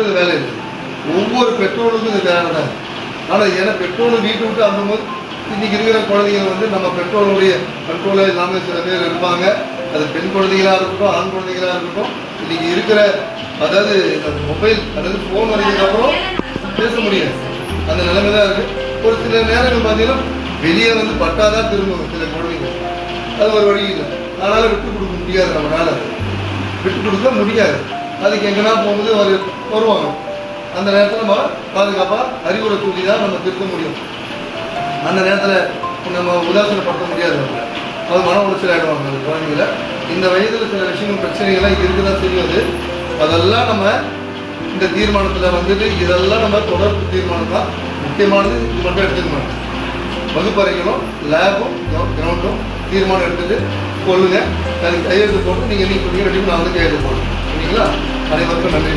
வேலை இல்லை. ஒவ்வொரு பெற்றோருக்கும் இது வேலை தான். ஆனால் ஏன்னா பெற்றோரும் வீட்டை விட்டு அனுப்பும்போது இன்னைக்கு இருக்கிற குழந்தைங்க வந்து நம்ம பெற்றோருடைய கண்ட்ரோலில் இல்லாமல் சில பேர் இருப்பாங்க. அது பெண் குழந்தைகளாக இருக்கட்டும் ஆண் குழந்தைகளாக இருக்கட்டும் இன்னைக்கு இருக்கிற அதாவது மொபைல் அதாவது ஃபோன் வந்ததுக்கப்புறம் பேச முடியாது. அந்த நிலைமை தான் இருக்கு. ஒரு சில நேரங்கள் பார்த்தீங்கன்னா வெளியே வந்து பட்டாதான் திரும்பும் சில குழந்தைங்க அது ஒரு வழி இல்லை. அதனால் விட்டு கொடுக்க முடியாது நம்மளால. விட்டு கொடுக்க முடியாது. அதுக்கு எங்கன்னா போகும்போது அவர் வருவாங்க. அந்த நேரத்தில் நம்ம பாதுகாப்பாக அறிவுரை கூட்டி தான் நம்ம திருத்த முடியும். அந்த நேரத்தில் நம்ம உதாசீனப்படுத்த முடியாது. அவங்கள. அது மன உளைச்சல் ஆகிடுவாங்க அந்த குழந்தைங்கள இந்த வயதில் சில விஷயங்கள் பிரச்சனைகள்லாம் இருக்குதான் தெரியாது அதெல்லாம் நம்ம இந்த தீர்மானத்தில் வந்துட்டு இதெல்லாம் நம்ம தொடர்பு தீர்மானம் தான். முக்கியமானது இது மட்டும் எடுத்துக்க மாட்டோம். வகுப்பறைகளும் லேபும் கிரவுண்டும் தீர்மானம் எடுத்துட்டு கொள்ளுங்க. அதுக்கு கையெழுத்து போட்டு நீங்கள் நீங்கள் ரெடி நான் வந்து கையெழுத்து போடுறேன் சரிங்களா? அனைவருக்கும் நன்றி